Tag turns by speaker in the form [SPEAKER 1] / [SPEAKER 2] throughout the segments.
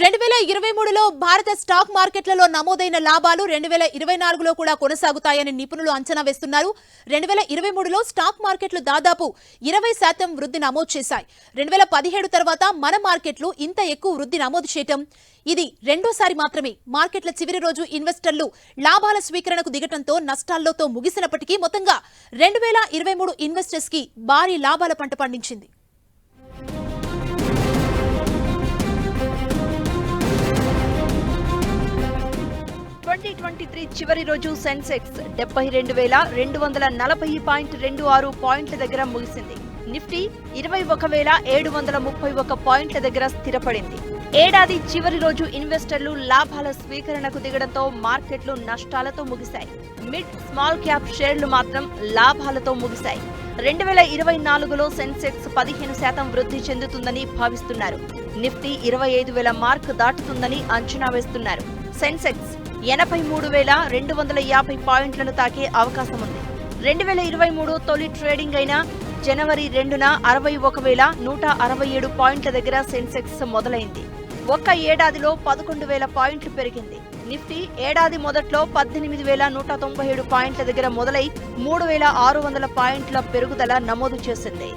[SPEAKER 1] రెండు వేల ఇరవై మూడులో భారత స్టాక్ మార్కెట్లలో నమోదైన లాభాలు రెండు వేల ఇరవై నాలుగులో కూడా కొనసాగుతాయని నిపుణులు అంచనా వేస్తున్నారు. రెండు వేల ఇరవై మూడులో స్టాక్ మార్కెట్లు దాదాపు ఇరవై శాతం వృద్ధి నమోదు చేశాయి. రెండు వేల పదిహేడు తర్వాత మన మార్కెట్లు ఇంత ఎక్కువ వృద్ధి నమోదు చేయటం ఇది రెండోసారి మాత్రమే మార్కెట్ల చివరి రోజు ఇన్వెస్టర్లు లాభాల స్వీకరణకు దిగటంతో నష్టాల్లోతో ముగిసినప్పటికీ మొత్తంగా రెండు వేల ఇరవై మూడు ఇన్వెస్టర్స్కి భారీ లాభాల పంట పండించింది.
[SPEAKER 2] ట్వంటీ త్రీ చివరి రోజు సెన్సెక్స్. డెబ్బై రెండు వేల రెండు వందల నలభై పాయింట్ రెండు ఆరు పాయింట్ల దగ్గర ముగిసింది. నిఫ్టీ ఇరవై ఒక వేల ఏడు వందల ముప్పై ఒక పాయింట్ల దగ్గర స్థిరపడింది. ఏడాది చివరి రోజు ఇన్వెస్టర్లు లాభాల స్వీకరణకు దిగడంతో మార్కెట్లు నష్టాలతో ముగిశాయి. మిడ్ స్మాల్ క్యాప్ షేర్లు మాత్రం లాభాలతో ముగిశాయి. రెండు వేల ఇరవై నాలుగులో సెన్సెక్స్ పదిహేను శాతం వృద్ధి చెందుతుందని భావిస్తున్నారు. నిఫ్టీ ఇరవై ఐదు వేల మార్క్ దాటుతుందని అంచనా వేస్తున్నారు. సెన్సెక్స్ ఎనభై మూడు వేల రెండు వందల యాభై పాయింట్లను తాకే అవకాశం ఉంది రెండు వేల ఇరవై మూడు తొలి ట్రేడింగ్ అయిన జనవరి రెండున అరవై ఒక వేల నూట అరవై ఏడు పాయింట్ల దగ్గర సెన్సెక్స్ మొదలైంది. ఒక్క ఏడాదిలో పదకొండు వేల పాయింట్లు పెరిగింది. నిఫ్టీ ఏడాది మొదట్లో పద్దెనిమిది వేల నూట తొంభై ఏడు పాయింట్ల దగ్గర మొదలై మూడు వేల ఆరు వందల పాయింట్ల పెరుగుదల నమోదు చేసింది.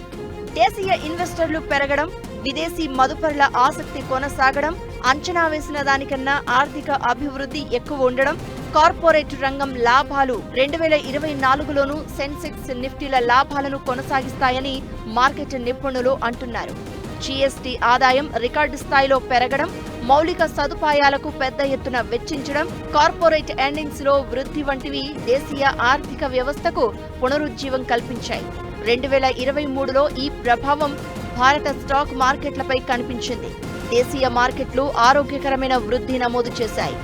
[SPEAKER 2] దేశీయ ఇన్వెస్టర్లు పెరగడం విదేశీ మదుపరుల ఆసక్తి కొనసాగడం అంచనా వేసిన దానికన్నా ఆర్థిక అభివృద్ధి ఎక్కువ ఉండడం కార్పొరేట్ రంగం లాభాలు రెండు వేల ఇరవై నాలుగులోనూ సెన్సెక్స్ నిఫ్టీల లాభాలను కొనసాగిస్తాయని మార్కెట్ నిపుణులు అంటున్నారు. జీఎస్టీ ఆదాయం రికార్డు స్థాయిలో పెరగడం మౌలిక సదుపాయాలకు పెద్ద ఎత్తున వెచ్చించడం కార్పొరేట్ ఎర్నింగ్స్లో వృద్ధి వంటివి దేశీయ ఆర్థిక వ్యవస్థకు పునరుజ్జీవం కల్పించాయి. రెండు వేల ఇరవై మూడులో ఈ ప్రభావం భారత స్టాక్ మార్కెట్లపై కనిపించింది. దేశీయ మార్కెట్లు ఆరోగ్యకరమైన వృద్ధి నమోదు చేశాయి.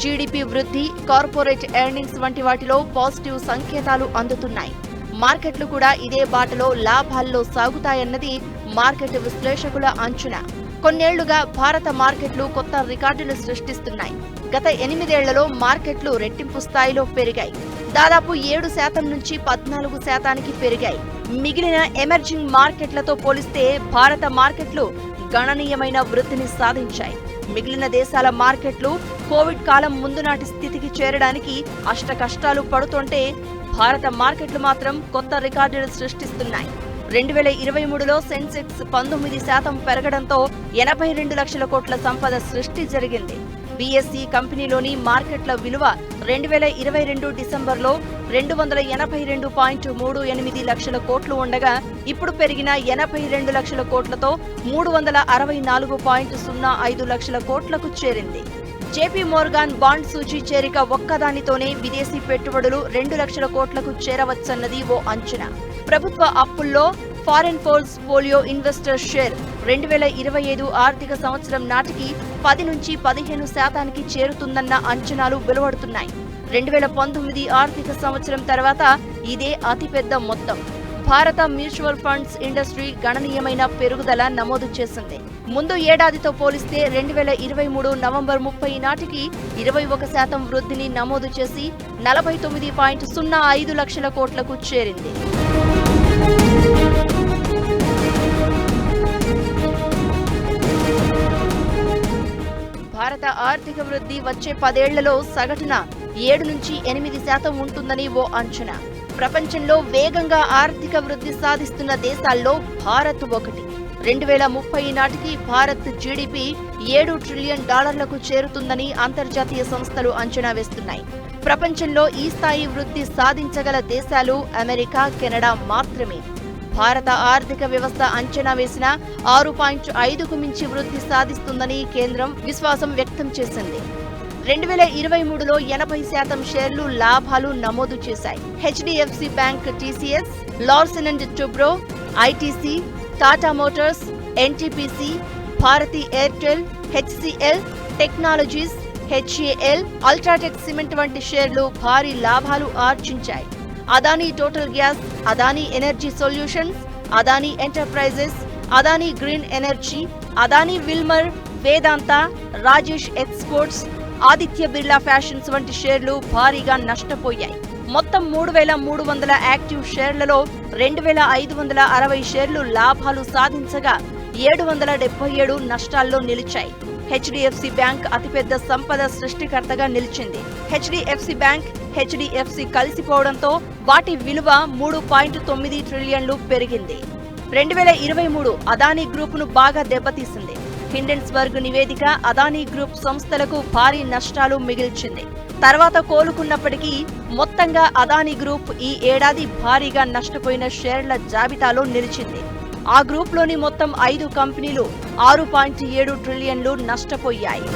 [SPEAKER 2] జీడిపి వృద్ధి కార్పొరేట్ ఎర్నింగ్స్ వంటి వాటిలో పాజిటివ్ సంకేతాలు అందుతున్నాయి. మార్కెట్లు కూడా ఇదే బాటలో లాభాల్లో సాగుతాయన్నది మార్కెట్ విశ్లేషకుల అంచనా. కొన్నేళ్ళుగా భారత మార్కెట్లు కొత్త రికార్డులు సృష్టిస్తున్నాయి. గత ఎనిమిదేళ్ళలో మార్కెట్లు రెట్టింపు స్థాయిలో పెరిగాయి. దాదాపు ఏడు శాతం నుంచి పద్నాలుగు శాతానికి పెరిగాయి. మిగిలిన ఎమర్జింగ్ మార్కెట్లతో పోలిస్తే భారత మార్కెట్లు గణనీయమైన వృద్ధిని సాధించాయి. మిగిలిన దేశాల మార్కెట్లు కోవిడ్ కాలం ముందు నాటి స్థితికి చేరడానికి అష్ట కష్టాలు పడుతుంటే భారత మార్కెట్లు మాత్రం కొత్త రికార్డులు సృష్టిస్తున్నాయి. రెండు వేల ఇరవై మూడులో సెన్సెక్స్ పంతొమ్మిది శాతం పెరగడంతో ఎనభై రెండు లక్షల కోట్ల సంపద సృష్టి జరిగింది. బీఎస్సీ కంపెనీలోని మార్కెట్ల విలువ రెండు వేల ఇరవై రెండు డిసెంబర్లో రెండు వందల ఎనభై రెండు పాయింట్ మూడు ఎనిమిది లక్షల కోట్లు ఉండగా ఇప్పుడు పెరిగిన ఎనభై రెండు లక్షల కోట్లతో మూడు వందల అరవై నాలుగు పాయింట్ సున్నా ఐదు లక్షల కోట్లకు చేరింది. జేపీ మోర్గాన్ బాండ్ సూచీ చేరిక ఒక్కదానితోనే విదేశీ పెట్టుబడులు రెండు లక్షల కోట్లకు చేరవచ్చన్నది ఓ అంచనా. ప్రభుత్వ అప్పుల్లో foreign portfolio investor share రెండు వేల ఇరవై ఐదు ఆర్థిక సంవత్సరం నాటికి పది నుంచి పదిహేను శాతానికి చేరుతుందన్న అంచనాలు వెలువడుతున్నాయి. రెండు వేల పంతొమ్మిది ఆర్థిక సంవత్సరం తర్వాత ఇదే అతిపెద్ద మొత్తం. భారత మ్యూచువల్ ఫండ్స్ ఇండస్ట్రీ గణనీయమైన పెరుగుదల నమోదు చేసింది. ముందు ఏడాదితో పోలిస్తే రెండు వేల ఇరవై మూడు నవంబర్ ముప్పై నాటికి ఇరవై ఒక శాతం వృద్ధిని నమోదు చేసి నలభై తొమ్మిది పాయింట్ సున్నా ఐదు లక్షల కోట్లకు చేరింది. ఆర్థిక వృద్ధి వచ్చే పదేళ్ళలో సగటున ఏడు నుంచి ఎనిమిది శాతం ఉంటుందని ఓ అంచనా. ప్రపంచంలో వేగంగా ఆర్థిక వృద్ధి సాధిస్తున్న దేశాల్లో భారత్ ఒకటి. రెండు వేల ముప్పై నాటికి భారత్ జీడిపి ఏడు ట్రిలియన్ డాలర్లకు చేరుతుందని అంతర్జాతీయ సంస్థలు అంచనా వేస్తున్నాయి. ప్రపంచంలో ఈ స్థాయి వృద్ధి సాధించగల దేశాలు అమెరికా కెనడా మాత్రమే. భారత ఆర్థిక వ్యవస్థ అంచనా వేసిన ఆరు పాయింట్ ఐదుకు మించి వృద్ధి సాధిస్తుందని కేంద్రం విశ్వాసం వ్యక్తం చేసింది. రెండు వేల ఇరవై మూడులో ఎనభై శాతం షేర్లు లాభాలు నమోదు చేశాయి. HDFC Bank TCS Larsen and Toubro ITC Tata Motors NTPC Bharti Airtel HCL Technologies HAL UltraTech Cement వంటి షేర్లు భారీ లాభాలు ఆర్జించాయి. Adani Total Gas Adani Energy Solutions Adani Enterprises Adani Green Energy Adani Wilmar Vedanta Rajesh Exports Aditya Birla Fashions వంటి షేర్లు భారీగా నష్టపోయాయి. మొత్తం మూడు వేల మూడు వందల యాక్టివ్ షేర్లలో రెండు వేల ఐదు వందల అరవై షేర్లు లాభాలు సాధించగా ఏడు వందల డెబ్బై ఏడు నష్టాల్లో నిలిచాయి. హెచ్డిఎఫ్సి బ్యాంక్ అతిపెద్ద సంపద సృష్టికర్తగా నిలిచింది. హెచ్డిఎఫ్సి బ్యాంక్ హెచ్డిఎఫ్సి కలిసిపోవడంతో వాటి విలువ మూడు పాయింట్ తొమ్మిది ట్రిలియన్లు పెరిగింది. రెండు వేల ఇరవై మూడు అదానీ గ్రూపును బాగా దెబ్బతీసింది. హిండెన్స్బర్గ్ నివేదిక అదానీ గ్రూప్ సంస్థలకు భారీ నష్టాలు మిగిల్చింది. తర్వాత కోలుకున్నప్పటికీ మొత్తంగా అదానీ గ్రూప్ ఈ ఏడాది భారీగా నష్టపోయిన షేర్ల జాబితాలో నిలిచింది. ఆ గ్రూప్లోని మొత్తం ఐదు కంపెనీలు ఆరు పాయింట్ ఏడు ట్రిలియన్లు నష్టపోయాయి.